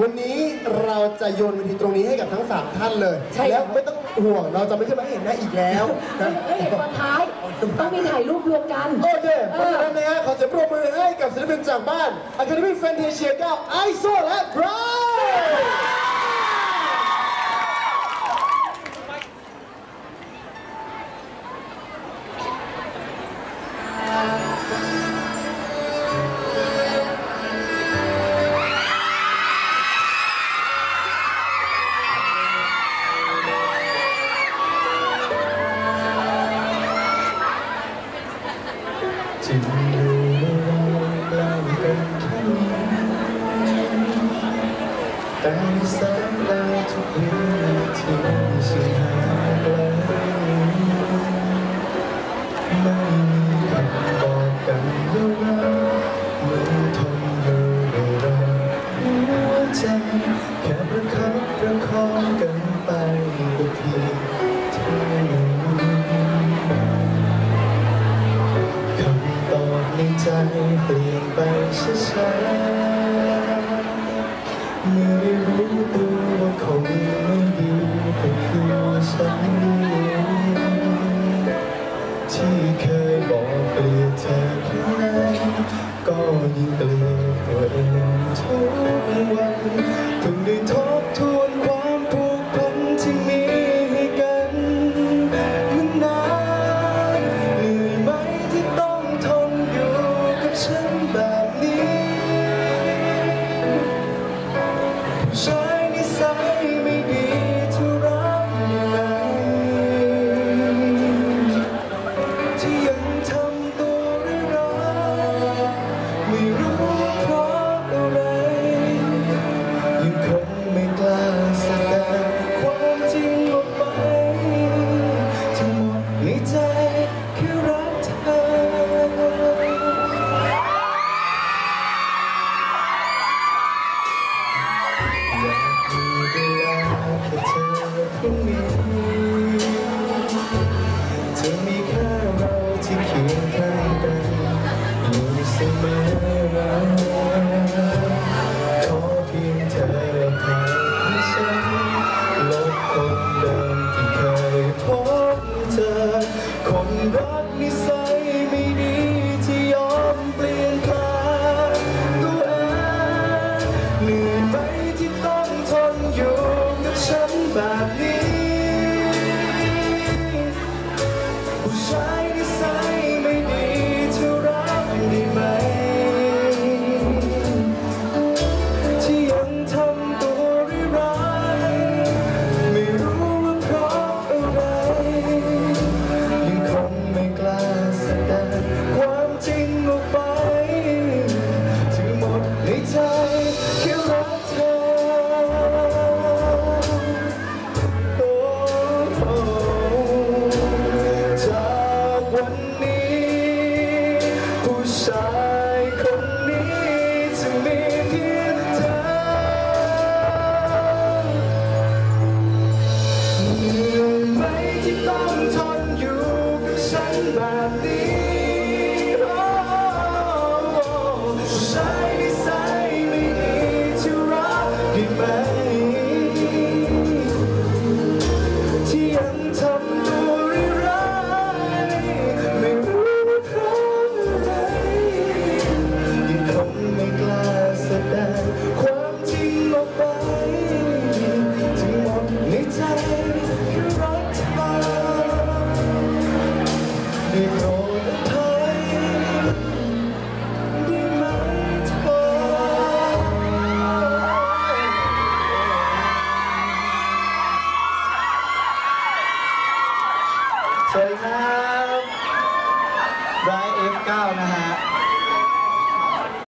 วันนี้เราจะโยนเวทีตรงนี้ให้กับทั้ง3ท่านเลย ใช่ แล้วไม่ต้องห่วงเราจะไม่ขึ้นมาให้เห็นได้อีกแล้วนะแล้วเห็นตอนท้ายต้องมีถ่ายรูปรวมกัน โอเคเพราะฉะนั้นนะฮะขอเสียงปรบมือให้กับศิลปินจากบ้าน Academy Fantasia 9ไอโซและไบรท์ แค่ประคับประคองกันไปก็เพียงเท่านั้นคำตอบในใจเปลี่ยนไปช้าๆเมื่อได้รู้ตัวว่าคงไม่ดีก็คือฉันที่เคยบอกเกลียดเธอแค่ไหนก็ยิ่งเกลี จะมีแค่เราที่เคียงข้างกันอยู่เสมอขอเพียงเธอพาให้ฉันลบคนเดิมที่เคยพบเจอ คนรักนิสัยไม่ดีที่ยอมเปลี่ยนแปลงตัวเองเหนื่อยไหมที่ต้องทนอยู่กับฉันแบบนี้ กับฉันแบบนี้โอ้ สวัสดีครับไบรท์ F9 นะฮะ